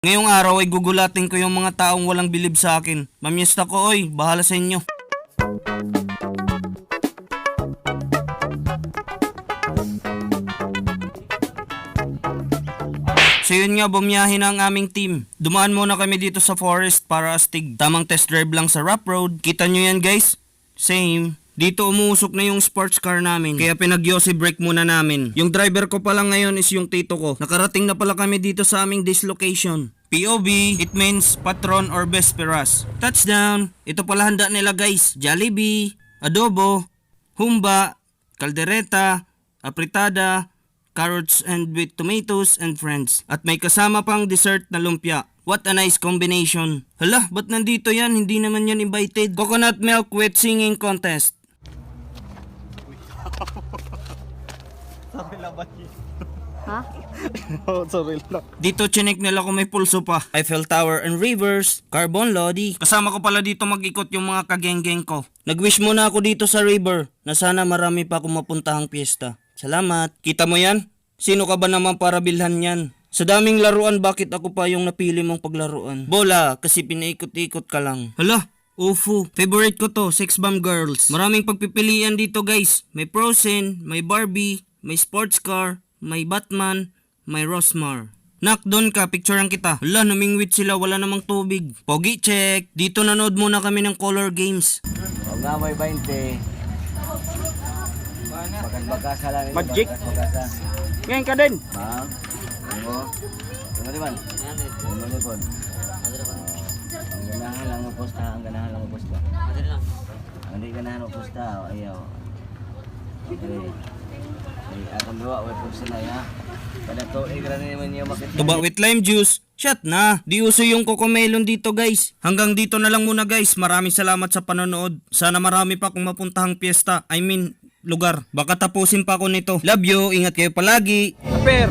Ngayong araw ay gugulatin ko yung mga taong walang bilib sa akin. Mamiyesta ko oy, bahala sa inyo. So yun nga, bumiyahe na ang aming team. Dumaan muna kami dito sa forest para astig. Tamang test drive lang sa rough road. Kita nyo yan guys? Same. Dito umuusok na yung sports car namin. Kaya pinag-yosi break muna namin. Yung driver ko pala ngayon is yung tito ko. Nakarating na pala kami dito sa aming dislocation. POV, it means patron or best peras. Touchdown! Ito pala handa nila guys. Jollibee, adobo, humba, kaldereta, apritada, carrots and with tomatoes and friends. At may kasama pang dessert na lumpia. What a nice combination. Hala, ba't nandito yan? Hindi naman yan invited. Coconut milk with singing contest. Ha? Sorry lang. Dito chinek nila kung may pulso pa. Eiffel Tower and Rivers, Carbon Lodi. Kasama ko pala dito mag-ikot yung mga kageng-geng ko. Nag-wish muna ako dito sa river na sana marami pa akong mapuntahang piyesta. Salamat. Kita mo yan? Sino ka ba naman para bilhan yan? Sa daming laruan, bakit ako pa yung napili mong paglaruan? Bola, kasi pinaikot-ikot ka lang. Hala, Ufu, favorite ko to, Sex Bomb Girls. Maraming pagpipilian dito guys. May Frozen, may Barbie, may sports car, may Batman, may Rosmar. Nak, doon ka, picturean kita. Hala, namingwit sila, wala namang tubig. Pogi check. Dito nanood muna kami ng color games. Huwag nga may 20. Bakas-bakasa lang. ito, Magic. Ngayon ka din. Ma'am. Ano? Ano di man? Ano po? Ang ganahan lang mo Mo posta. Ayaw. Okay. Ay, akong duwa. Way posta na ya. Kada to, eh, grani naman yung makita. Tuba with lime juice. Shut na. Di uso yung cocomelon dito guys. Hanggang dito na lang muna guys. Maraming salamat sa panonood. Sana marami pa akong mapuntahang piyesta. I mean, lugar. Baka tapusin pa ako nito. Love you. Ingat kayo palagi. Per,